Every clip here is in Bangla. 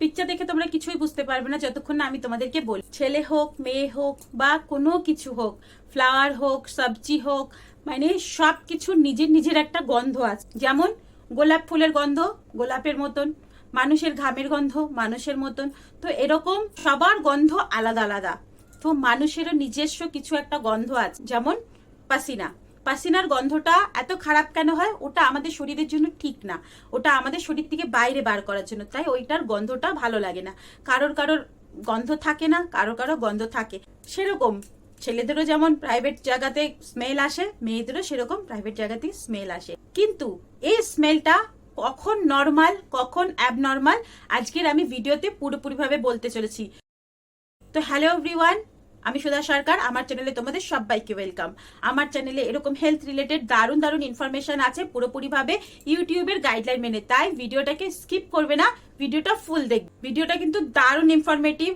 পিকচার দেখে তোমরা কিছুই বুঝতে পারবে না, যতক্ষণ না আমি তোমাদেরকে বলি। ছেলে হোক, মেয়ে হোক, বা কোনো কিছু হোক ফ্লাওয়ার হোক, সবজি হোক মানে সব কিছু নিজের নিজের একটা গন্ধ আছে। যেমন গোলাপ ফুলের গন্ধ, গোলাপের মতন। মানুষের ঘামের গন্ধ, মানুষের মতন। তো এরকম সবার গন্ধ আলাদা আলাদা। তো মানুষেরও নিজস্ব কিছু একটা গন্ধ আছে। যেমন পাসিনা। পাসিনার গন্ধটা এত খারাপ কেন হয়? ওটা আমাদের শরীরের জন্য ঠিক না। ওটা আমাদের শরীর থেকে বাইরে বার করার জন্য। তাই ওইটার গন্ধটা ভালো লাগে না। কারোর কারোর গন্ধ থাকে না কারও কারও গন্ধ থাকে। সেরকম ছেলেদেরও যেমন প্রাইভেট জায়গাতে স্মেল আসে, মেয়েদেরও সেরকম প্রাইভেট জায়গাতে স্মেল আসে। কিন্তু এই স্মেলটা কখন নর্মাল কখন অ্যাবনর্মাল আজকের আমি ভিডিওতে পুরোপুরিভাবে বলতে চলেছি। তো হ্যালো এভরিওয়ান আমি সুধা সরকার, আমার চ্যানেলে তোমাদের সবাইকে ওয়েলকাম আমার চ্যানেলে এরকম হেলথ রিলেটেড দারুণ দারুণ ইনফরমেশন আছে পুরোপুরিভাবে ইউটিউবের গাইডলাইন মেনে। তাই ভিডিওটাকে স্কিপ করবে না, ভিডিওটা ফুল দেখবে। ভিডিওটা কিন্তু দারুণ ইনফরমেটিভ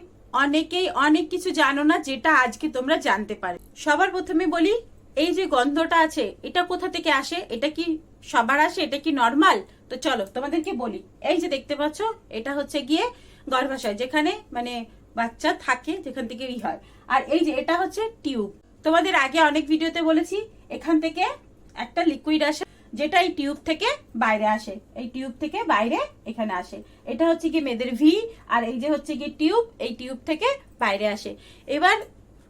অনেকেই অনেক কিছু জানো না যেটা আজকে তোমরা জানতে পারে সবার প্রথমে বলি, এই যে গন্ধটা আছে, এটা কোথা থেকে আসে? এটা কি সবার আসে? এটা কি নর্মাল তো চলো তোমাদেরকে বলি। এই যে দেখতে পাচ্ছ, এটা হচ্ছে গিয়ে গর্ভাশয়, যেখানে মানে বাচ্চা থাকে যেখান থেকে ই হয়। আর এই যে এটা হচ্ছে টিউব। তোমাদের আগে অনেক ভিডিওতে বলেছি, এখান থেকে একটা লিকুইড আসে, যেটা এই টিউব থেকে বাইরে আসে। এই টিউব থেকে বাইরে এখানে আসে। এটা হচ্ছে কি মেয়েদের ভি, আর এই যে হচ্ছে কি টিউব, এই টিউব থেকে বাইরে আসে। এবার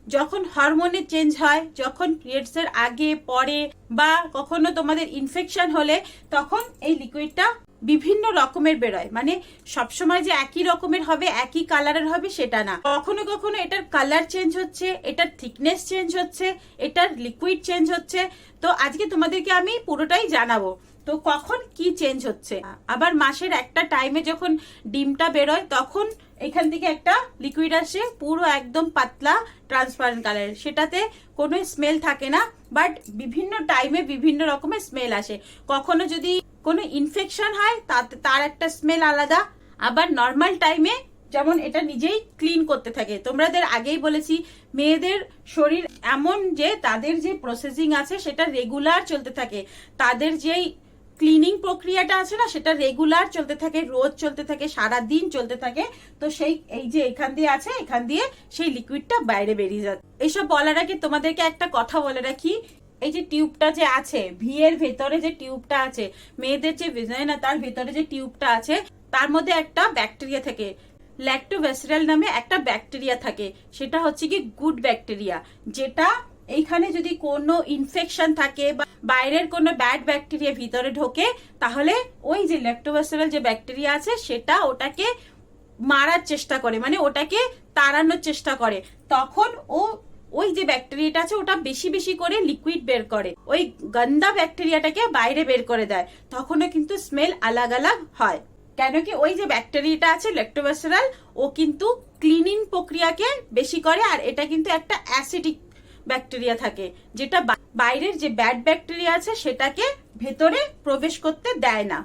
যখন হরমোনের চেঞ্জ হয়, যখন পিরিয়ডসের আগে, পরে, বা কখনো তোমাদের ইনফেকশন হলে, তখন এই লিকুইডটা বিভিন্ন রকমের বেরোয়। মানে সবসময় যে একই রকমের হবে, একই কালারের হবে, সেটা না। কখনো কখনো এটার কালার চেঞ্জ হচ্ছে, এটার থিকনেস চেঞ্জ হচ্ছে, এটার লিকুইড চেঞ্জ হচ্ছে। তো আজকে তোমাদেরকে আমি পুরোটাই জানাব। তো কখন কি চেঞ্জ হচ্ছে? আবার মাসের একটা টাইমে যখন ডিমটা বেরোয়, তখন এখান থেকে একটা লিকুইড আসে, পুরো একদম পাতলা ট্রান্সপারেন্ট কালারের সেটাতে কোনো স্মেল থাকে না বাট বিভিন্ন টাইমে বিভিন্ন রকমের স্মেল আসে। কখনো যদি কোনো ইনফেকশন হয়, তাতে, তার একটা স্মেল আলাদা। আবার নর্মাল টাইমে যেমন এটা নিজেই ক্লিন করতে থাকে। তোমাদের আগেই বলেছি, মেয়েদের শরীর এমন যে তাদের যে প্রসেসিং আছে, সেটা রেগুলার চলতে থাকে। তাদের যেই ক্লিনিং প্রক্রিয়াটা আছে না, সেটা রেগুলার চলতে থাকে, রোজ চলতে থাকে সারা দিন চলতে থাকে। তো সেই, এই যে এখান দিয়ে আছে, এখান দিয়ে সেই লিকুইডটা বাইরে বেরিয়ে যাচ্ছে। এইসব বলার আগে তোমাদেরকে একটা কথা বলে রাখি। এই যে টিউবটা যে আছে ভি এর ভেতরে যে টিউবটা আছে, মেয়েদের যে না তার ভেতরে যে টিউবটা আছে, তার মধ্যে একটা ব্যাকটেরিয়া থাকে। ল্যাক্টোভেসিরাল নামে একটা ব্যাকটেরিয়া থাকে। সেটা হচ্ছে কি গুড ব্যাকটেরিয়া যেটা এইখানে যদি কোনো ইনফেকশন থাকে বা বাইরের কোনো ব্যাড ব্যাকটেরিয়া ভিতরে ঢোকে, তাহলে ওই যে ল্যাক্টোভেসিরাল যে ব্যাকটেরিয়া আছে, সেটা ওটাকে মারার চেষ্টা করে মানে ওটাকে তাড়ানোর চেষ্টা করে। তখন ও, ওই যে ব্যাকটেরিয়াটা আছে, ওটা বেশি বেশি করে লিকুইড বের করে। ওই গন্দা ব্যাকটেরিয়াটাকে বাইরে বের করে দেয়। তখনও কিন্তু স্মেল আলাগ আলাগ হয়। কেন কি ওই যে ব্যাকটেরিয়াটা আছে ল্যাক্টোবাসিরাল ও কিন্তু ক্লিনিং প্রক্রিয়াকে বেশি করে, আর এটা কিন্তু একটা অ্যাসিডিক ব্যাকটেরিয়া থাকে। যেটা বাইরের যে ব্যাড ব্যাকটেরিয়া আছে, সেটাকে ভেতরে প্রবেশ করতে দেয় না।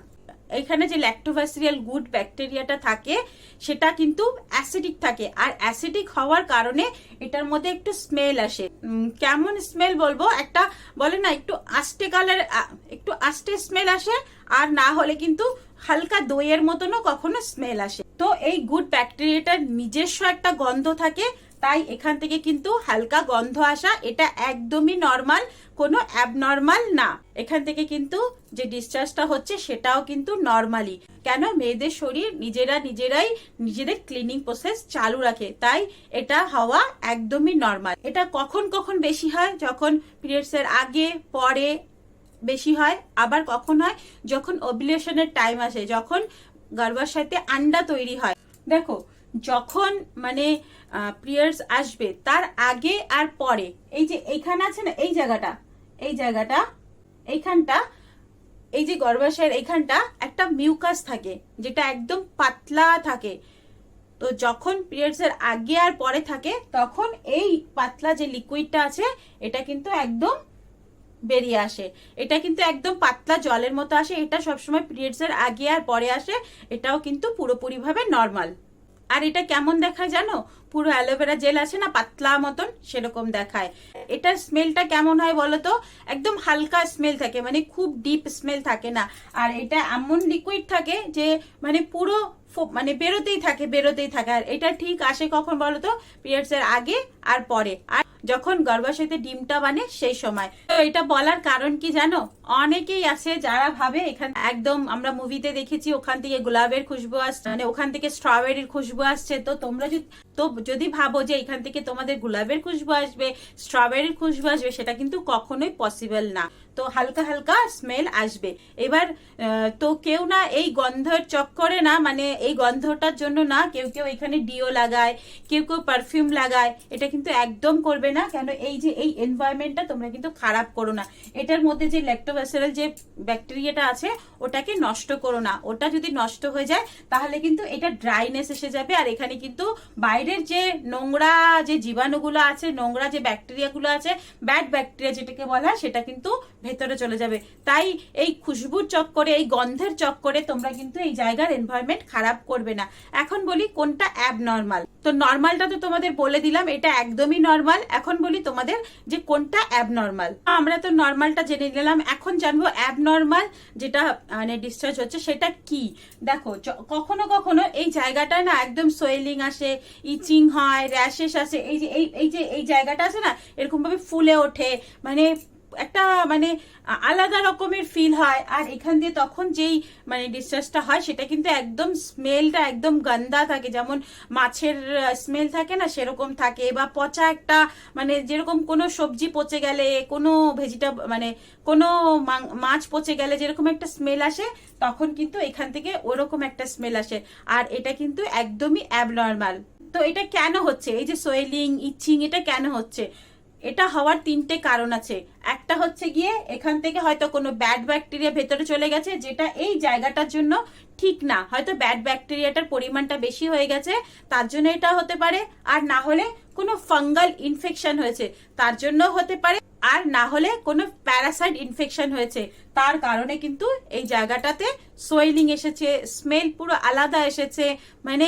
এখানে যে ল্যাক্টোভাসিরিয়াল গুড ব্যাকটেরিয়াটা থাকে, সেটা কিন্তু অ্যাসিডিক থাকে। আর অ্যাসিডিক হওয়ার কারণে এটার মধ্যে একটু স্মেল আসে। কেমন স্মেল বলব? একটা বলে না, একটু আস্তে কালার একটু আস্তে স্মেল আসে, আর না হলে কিন্তু হালকা দইয়ের মতনও কখনো স্মেল আসে। তো এই গুড ব্যাকটেরিয়াটার নিজস্ব একটা গন্ধ থাকে তাই এখান থেকে কিন্তু হালকা গন্ধ আসা, এটা একদমই নর্মাল কোনো অ্যাবনর্মাল না। এখান থেকে কিন্তু যে ডিসচার্জটা হচ্ছে, সেটাও কিন্তু নর্মালি কেন? মেয়েদের শরীর নিজেরা নিজেরাই নিজেদের ক্লিনিং প্রসেস চালু রাখে। তাই এটা হওয়া একদমই নর্মাল এটা কখন কখন বেশি হয়? যখন পিরিয়ডস এর আগে, পরে বেশি হয়, আবার কখন হয়? যখন ওভিলেশনের টাইম আসে, যখন গর্ভাশয়তে আন্ডা তৈরি হয়। দেখো যখন মানে পিরিয়ডস আসবে, তার আগে আর পরে, এই যে এইখানে আছে না, এই জায়গাটা এই জায়গাটা, এইখানটা, এই যে গর্ভাশয়ের এইখানটা, একটা মিউকাস থাকে, যেটা একদম পাতলা থাকে। তো যখন পিরিয়ডস এর আগে আর পরে থাকে, তখন এই পাতলা যে লিকুইডটা আছে, এটা কিন্তু একদম বেরিয়ে আসে। এটা কিন্তু একদম পাতলা জলের মতো আসে, এটা সবসময় পিরিয়ডস এর আগে আর পরে আসে, এটাও কিন্তু পুরোপুরিভাবে নর্মাল। আর এটা কেমন দেখায় জানো? পুরো অ্যালোভেরা জেল আছে না, পাতলা মতন সেরকম দেখায়। এটার স্মেলটা কেমন হয় বলো তো? একদম হালকা স্মেল থাকে মানে খুব ডিপ স্মেল থাকে না। আর এটা এমন লিকুইড থাকে যে মানে পুরো মানে বেরোতেই থাকে বেরোতেই থাকে। আর এটা ঠিক আসে কখন বলো তো? পিরিয়ডস এর আগে আর পরে। আর যখন গর্ভাশয়তে ডিমটা বানে সেই সময়। তো এটা বলার কারণ কি জানো? অনেকেই আছে যারা ভাবে এখানে একদম আমরা মুভিতে দেখেছি ওখান থেকে গোলাপের খুশবু আসছে মানে ওখান থেকে স্ট্রবেরির খুশবু আসছে। তো তোমরা যদি তো যদি ভাবো যে এখান থেকে তোমাদের গোলাপের খুশবু আসবে স্ট্রবেরির খুশবু আসবে, সেটা কিন্তু কখনোই পসিবল না। তো হালকা হালকা স্মেল আসবে। এবার তো কেউ না এই গন্ধের চক্করে না মানে এই গন্ধটার জন্য না কেউ কেউ এখানে ডিও লাগায়, কেউ কেউ পারফিউম লাগায়। এটা কিন্তু একদম করবে না, কেন এই যে এই এনভায়রনমেন্টটা তোমরা কিন্তু খারাপ করো না। এটার মধ্যে যে ল্যাক্টোব্যাসিলাল যে ব্যাকটেরিয়াটা আছে, ওটাকে নষ্ট করো না। ওটা যদি নষ্ট হয়ে যায়, তাহলে কিন্তু এটা ড্রাইনেস এসে যাবে। আর এখানে কিন্তু বাইরের যে নোংরা যে জীবাণুগুলো আছে, নোংরা যে ব্যাকটেরিয়াগুলো আছে ব্যাড ব্যাকটেরিয়া যেটাকে বলা হয়, সেটা কিন্তু ভেতরে চলে যাবে। তাই এই খুশবুর চক্করে, এই গন্ধের চক্করে তোমরা কিন্তু এই জায়গার এনভায়রনমেন্ট খারাপ করবে না। এখন বলি কোনটা অ্যাবনর্মাল তো নর্মালটা তো তোমাদের বলে দিলাম, এটা একদমই নর্মাল এখন বলি তোমাদের যে কোনটা অ্যাবনর্মাল আমরা তো নর্মালটা জেনে নিলাম, এখন জানব অ্যাবনর্মাল যেটা মানে ডিসচার্জ হচ্ছে সেটা কি? দেখো কখনো কখনো এই জায়গাটায় না একদম সোয়েলিং আসে, ইচিং হয়, র্যাশেস আসে, এই যে এই যে, এই জায়গাটা আছে না, এরকমভাবে ফুলে ওঠে মানে একটা মানে আলাদা রকমের ফিল হয়। আর এখান দিয়ে তখন যেই মানে ডিসচার্জটা হয়, সেটা কিন্তু একদম স্মেলটা একদম গন্দা থাকে। যেমন মাছের স্মেল থাকে না, সেরকম থাকে। বা পচা একটা মানে যেরকম কোনো সবজি পচে গেলে, কোনো ভেজিটা মানে কোনো মাছ পচে গেলে যেরকম একটা স্মেল আসে, তখন কিন্তু এখান থেকে ওরকম একটা স্মেল আসে। আর এটা কিন্তু একদমই অ্যাবনর্মাল তো এটা কেন হচ্ছে? এই যে সোয়েলিং ইচিং এটা কেন হচ্ছে? এটা হওয়ার তিনটে কারণ আছে। একটা হচ্ছে গিয়ে এখান থেকে হয়তো কোনো ব্যাড ব্যাকটেরিয়া ভেতরে চলে গেছে, যেটা এই জায়গাটার জন্য ঠিক না। হয়তো ব্যাড ব্যাকটেরিয়াটার পরিমাণটা বেশি হয়ে গেছে, তার জন্য এটা হতে পারে, আর না হলে কোনো ফাঙ্গাল ইনফেকশন হয়েছে, তার জন্য হতে পারে, আর না হলে কোনো প্যারাসাইট ইনফেকশন হয়েছে। তার কারণে কিন্তু এই জায়গাটাতে সোয়েলিং এসেছে, স্মেল পুরো আলাদা এসেছে মানে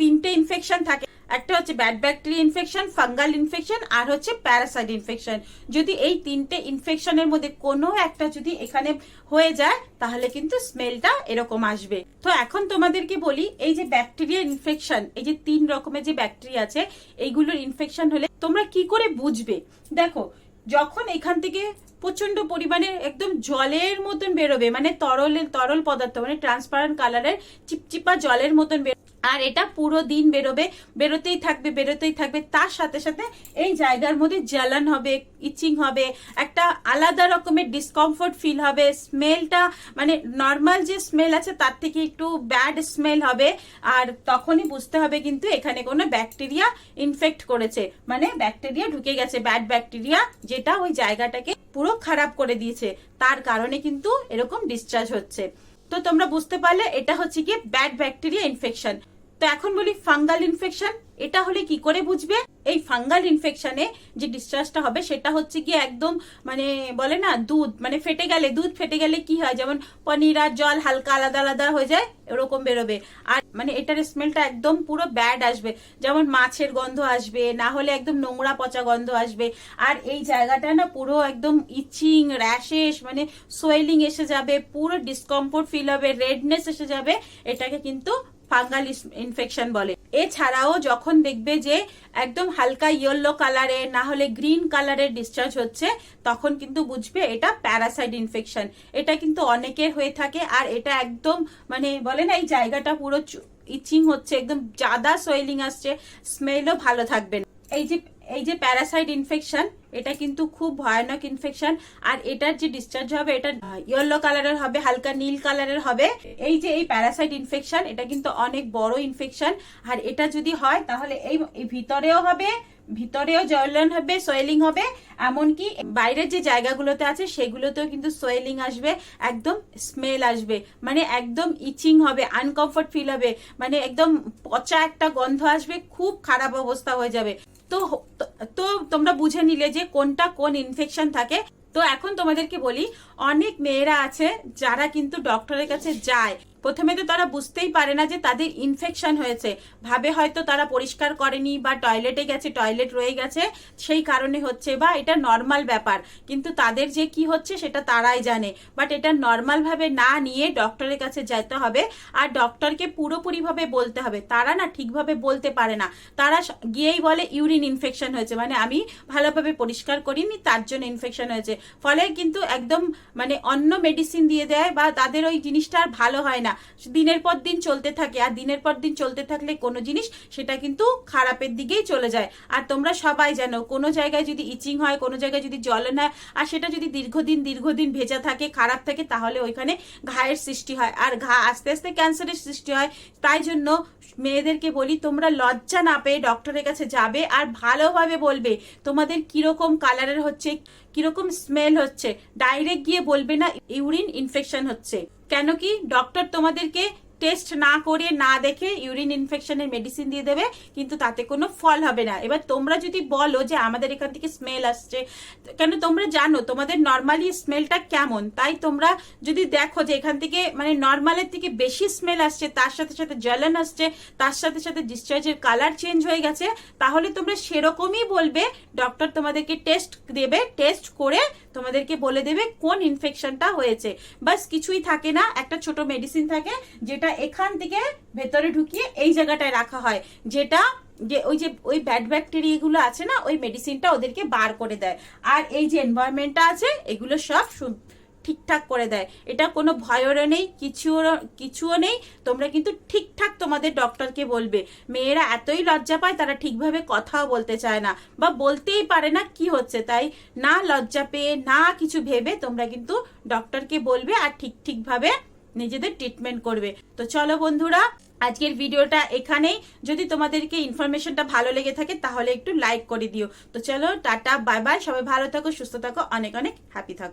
তিনটে ইনফেকশন থাকে। একটা হচ্ছে bad bacteria infection fungal infection আর হচ্ছে প্যারাসাইট ইনফেকশন যদি এই তিনটে ইনফেকশনের মধ্যে কোনো একটা যদি এখানে হয়ে যায়, তাহলে কিন্তু স্মেলটা এরকম আসবে। তো এখন তোমাদেরকে বলি, এই যে ব্যাকটেরিয়া ইনফেকশন এই যে তিন রকমের যে ব্যাকটেরিয়া আছে, এইগুলোর ইনফেকশন হলে তোমরা কি করে বুঝবে? দেখো, যখন এখান থেকে প্রচণ্ড পরিমাণে একদম জলের মতন বেরোবে মানে তরল তরল পদার্থ মানে ট্রান্সপারেন্ট কালারের চিপচিপা জলের মতন বেরো আর এটা পুরো দিন বেরোবে, বেরোতেই থাকবে বেরোতেই থাকবে। তার সাথে সাথে এই জায়গার মধ্যে জ্বালান হবে, ইচিং হবে, একটা আলাদা রকমের ডিসকমফোর্ট ফিল হবে। স্মেলটা মানে নর্মাল যে স্মেল আছে, তার থেকে একটু ব্যাড স্মেল হবে। আর তখনই বুঝতে হবে কিন্তু এখানে কোনো ব্যাকটেরিয়া ইনফেক্ট করেছে। মানে ব্যাকটেরিয়া ঢুকে গেছে ব্যাড ব্যাকটেরিয়া যেটা ওই জায়গাটাকে পুরো খারাপ করে দিয়েছে। তার কারণে কিন্তু এরকম ডিসচার্জ হচ্ছে। তো তোমরা বুঝতে পারলে, এটা হচ্ছে কি ব্যাড ব্যাকটেরিয়া ইনফেকশন তো এখন বলি ফাঙ্গাল ইনফেকশন, এটা হলে কি করে বুঝবে? এই ফাঙ্গাল ইনফেকশনে যে ডিসচার্জটা হবে, সেটা হচ্ছে কি একদম মানে বলে না, দুধ মানে ফেটে গেলে, দুধ ফেটে গেলে কি হয়? যেমন পনির আর জল হালকা আলাদা আলাদা হয়ে যায়, এরকম বেরোবে। আর মানে এটার স্মেলটা একদম পুরো ব্যাড আসবে। যেমন মাছের গন্ধ আসবে, না হলে একদম নোংরা পচা গন্ধ আসবে। আর এই জায়গাটা না পুরো একদম ইচিং র্যাশেস মানে সোয়েলিং এসে যাবে, পুরো ডিসকমফোর্ট ফিল হবে রেডনেস এসে যাবে, এটাকে কিন্তু ফাঙ্গাল ইনফেকশন বলে। এছাড়াও যখন দেখবে যে একদম হালকা ইয়েলো কালারে না হলে গ্রিন কালারের ডিসচার্জ হচ্ছে, তখন কিন্তু বুঝবে এটা প্যারাসাইড ইনফেকশন এটা কিন্তু অনেকের হয়ে থাকে আর এটা একদম মানে বলে না, এই জায়গাটা পুরো ইচিং হচ্ছে, একদম জাদা সোয়েলিং আসছে স্মেলও ভালো থাকবে না। এই যে এই যে প্যারাসাইট ইনফেকশন এটা কিন্তু খুব ভয়ানক ইনফেকশন আর এটার যে ডিসচার্জ হবে, এটা ইয়েলো কালারের হবে, হালকা নীল কালারের হবে। এই যে এই প্যারাসাইট ইনফেকশন এটা কিন্তু অনেক বড় ইনফেকশন আর এটা যদি হয়, তাহলে এই ভিতরেও হবে, ভিতরেও জ্বলন হবে, সোয়েলিং হবে, এমনকি বাইরের যে জায়গাগুলোতে আছে, সেগুলোতেও কিন্তু সোয়েলিং আসবে, একদম স্মেল আসবে মানে একদম ইচিং হবে আনকমফর্ট ফিল হবে মানে একদম পচা একটা গন্ধ আসবে, খুব খারাপ অবস্থা হয়ে যাবে। তো তো তোমরা বুঝে নিলে যে কোনটা কোন ইনফেকশন থাকে। তো এখন তোমাদেরকে বলি অনেক মেয়েরা আছে যারা কিন্তু ডক্টরের কাছে যায়। প্রথমে তো তারা বুঝতেই পারে না যে তাদের ইনফেকশন হয়েছে। ভাবে হয়তো তারা পরিষ্কার করেনি বা টয়লেটে গেছে টয়লেট রয়ে গেছে, সেই কারণে হচ্ছে বা এটা নর্মাল ব্যাপার। কিন্তু তাদের যে কি হচ্ছে সেটা তারাই জানে। বাট এটা নর্মালভাবে না নিয়ে ডক্টরের কাছে যেতে হবে। আর ডক্টরকে পুরোপুরিভাবে বলতে হবে। তারা না ঠিকভাবে বলতে পারে না। তারা গিয়েই বলে ইউরিন ইনফেকশন হয়েছে। মানে আমি ভালোভাবে পরিষ্কার করিনি, তার জন্য ইনফেকশন হয়েছে। ফলে কিন্তু একদম মানে অন্য মেডিসিন দিয়ে দেয় বা তাদের ওই জিনিসটা আর ভালো হয় না। দিনের পর দিন চলতে থাকে আর দিনের পর দিন চলতে থাকলে কোনো জিনিস সেটা কিন্তু খারাপের দিকেই চলে যায়। আর তোমরা সবাই জানো, কোনো জায়গায় যদি ইচিং হয়, কোনো জায়গায় যদি জ্বলন হয়, আর সেটা যদি দীর্ঘদিন দীর্ঘদিন ভেজা থাকে, খারাপ থাকে, তাহলে ওইখানে ঘায়ের সৃষ্টি হয়। আর ঘা আস্তে আস্তে ক্যান্সারের সৃষ্টি হয়। তাই জন্য মেয়েদেরকে বলি, তোমরা লজ্জা না পেয়ে ডক্টরের কাছে যাবে আর ভালোভাবে বলবে, তোমাদের কীরকম কালারের হচ্ছে কীরকম স্মেল হচ্ছে? ডাইরেক্ট গিয়ে বলবে না ইউরিন ইনফেকশন হচ্ছে। কেন কি? ডক্টর তোমাদেরকে টেস্ট না করে না দেখে ইউরিন ইনফেকশনের মেডিসিন দিয়ে দেবে, কিন্তু তাতে কোনো ফল হবে না। এবার তোমরা যদি বলো যে আমাদের এখান থেকে স্মেল আসছে, কেন তোমরা জানো তোমাদের নর্মালি স্মেলটা কেমন? তাই তোমরা যদি দেখো যে এখান থেকে মানে নর্মালের থেকে বেশি স্মেল আসছে, তার সাথে সাথে জ্বলন আসছে, তার সাথে সাথে ডিসচার্জের কালার চেঞ্জ হয়ে গেছে, তাহলে তোমরা সেরকমই বলবে ডক্টর তোমাদেরকে টেস্ট দেবে টেস্ট করে তোমাদেরকে বলে দেবে কোন ইনফেকশনটা হয়েছে। বাস কিছুই থাকে না, একটা ছোট মেডিসিন থাকে যেটা এখান থেকে ভেতরে ঢুকিয়ে এই জায়গাটায় রাখা হয়, যেটা যে ওই যে ওই ব্যাড ব্যাকটেরিয়াগুলো আছে না, ওই মেডিসিনটা ওদেরকে বার করে দেয়। আর এই যে এনভায়রনমেন্টটা আছে, এগুলো সব ঠিকঠাক করে দেয়। এটা কোনো ভয়েরও নেই, কিছুও কিছুও নেই। তোমরা কিন্তু ঠিকঠাক তোমাদের ডক্টরকে বলবে। মেয়েরা এতই লজ্জা পায়, তারা ঠিকভাবে কথাও বলতে চায় না বা বলতেই পারে না কি হচ্ছে। তাই না লজ্জা পেয়ে, না কিছু ভেবে তোমরা কিন্তু ডক্টরকে বলবে আর ঠিক, ঠিকভাবে নিজেদের ট্রিটমেন্ট করবে। তো চলো বন্ধুরা, আজকের ভিডিওটা এখানেই। যদি তোমাদেরকে ইনফরমেশনটা ভালো লেগে থাকে, তাহলে একটু লাইক করে দিও। তো চলো, টাটা বাই বাই সবাই ভালো থাকো, সুস্থ থাকো। অনেক অনেক হ্যাপি থাকো।